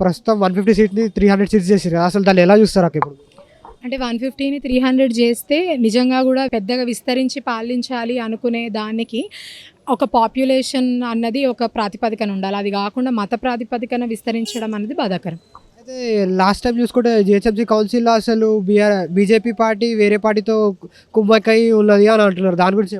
ప్రస్తుతం one fifty సీట్ని three hundred seats చేసారు అసలు దాన్ని ఎలా చూస్తారు అక్క ఇప్పుడు? అంటే వన్ ఫిఫ్టీని త్రీ హండ్రెడ్ చేస్తే నిజంగా కూడా పెద్దగా విస్తరించి పాలించాలి అనుకునే దానికి ఒక పాపులేషన్ అన్నది ఒక ప్రాతిపదికన ఉండాలి. అది కాకుండా మత ప్రాతిపదికన విస్తరించడం అనేది బాధాకరం. అయితే లాస్ట్ టైం చూసుకుంటే జిహెచ్ఎంసీ కౌన్సిల్లో అసలు బీఆర్ బీజేపీ పార్టీ వేరే పార్టీతో కుమ్మక్కై ఉన్నది అని అంటున్నారు. దాని గురించి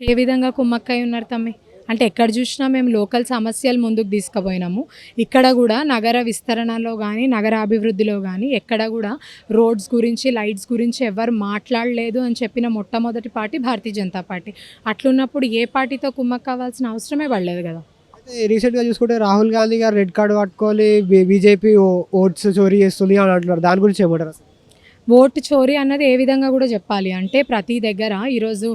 ఏ విధంగా కుమ్మక్కై ఉన్నారు తమ్మి? అంటే ఎక్కడ చూసినా మేము లోకల్ సమస్యలు ముందుకు తీసుకుపోయినాము. ఇక్కడ కూడా నగర విస్తరణలో కానీ నగర అభివృద్ధిలో కానీ ఎక్కడ కూడా రోడ్స్ గురించి లైట్స్ గురించి ఎవరు మాట్లాడలేదు అని చెప్పిన మొట్టమొదటి పార్టీ భారతీయ జనతా పార్టీ. అట్లున్నప్పుడు ఏ పార్టీతో కుమ్మక్క కావాల్సిన అవసరమే పడలేదు కదా. రీసెంట్గా చూసుకుంటే రాహుల్ గాంధీ గారు రెడ్ కార్డు పట్టుకొని బీజేపీ ఓట్స్ చోరీ చేస్తుంది అని అంటున్నారు. దాని గురించి ఏమంటారు? ఓటు చోరీ అన్నది ఏ విధంగా కూడా చెప్పాలి. అంటే ప్రతి దగ్గర ఈరోజు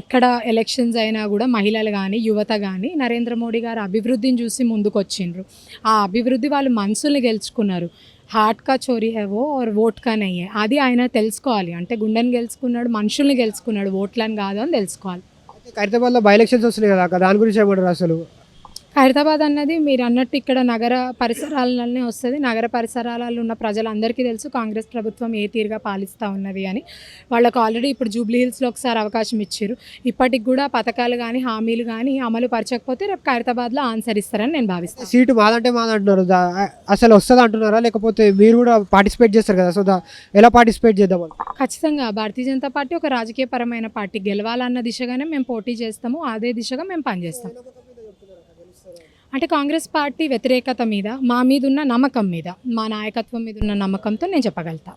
ఎక్కడ ఎలక్షన్స్ అయినా కూడా మహిళలు కానీ యువత కానీ నరేంద్ర మోడీ గారు అభివృద్ధిని చూసి ముందుకొచ్చిండ్రు. ఆ అభివృద్ధి వాళ్ళు మనసుల్ని గెలుచుకున్నారు. హార్ట్ కా చోరీ హేవో ఆర్ ఓట్ కా నయ్యే అది ఆయన తెలుసుకోవాలి. అంటే గుండెని గెలుచుకున్నాడు మనుషుల్ని గెలుచుకున్నాడు ఓట్లని కాదు అని తెలుసుకోవాలి. ఖైరతాబాద్లో బై ఎలక్షన్స్ వస్తున్నాయి కదా దాని గురించి ఏమంటారు అసలు? ఖైరతాబాద్ అన్నది మీరు అన్నట్టు ఇక్కడ నగర పరిసరాలనే వస్తుంది. నగర పరిసరాలలో ఉన్న ప్రజలందరికీ తెలుసు కాంగ్రెస్ ప్రభుత్వం ఏ తీరుగా పాలిస్తూ ఉన్నది అని. వాళ్ళకు ఆల్రెడీ ఇప్పుడు జూబ్లీ హిల్స్లో ఒకసారి అవకాశం ఇచ్చారు. ఇప్పటికి కూడా పథకాలు కానీ హామీలు కానీ అమలు పరచకపోతే రేపు ఖైరతాబాద్లో ఆన్సర్ ఇస్తారని నేను భావిస్తాను సీటు మాదంటే మాది అంటున్నారు అసలు వస్తుంది అంటున్నారా? లేకపోతే మీరు కూడా పార్టిసిపేట్ చేస్తారు కదా? సో ఎలా పార్టిసిపేట్ చేద్దామని ఖచ్చితంగా భారతీయ జనతా పార్టీ ఒక రాజకీయపరమైన పార్టీ. గెలవాలన్న దిశగానే మేము పోటీ చేస్తాము. అదే దిశగా మేము పనిచేస్తాం. అంటే కాంగ్రెస్ పార్టీ వ్యతిరేకత మీద మా మీద ఉన్న నమ్మకం మీద మా నాయకత్వం మీద ఉన్న నమ్మకంతో నేను చెప్పగలుగుతా.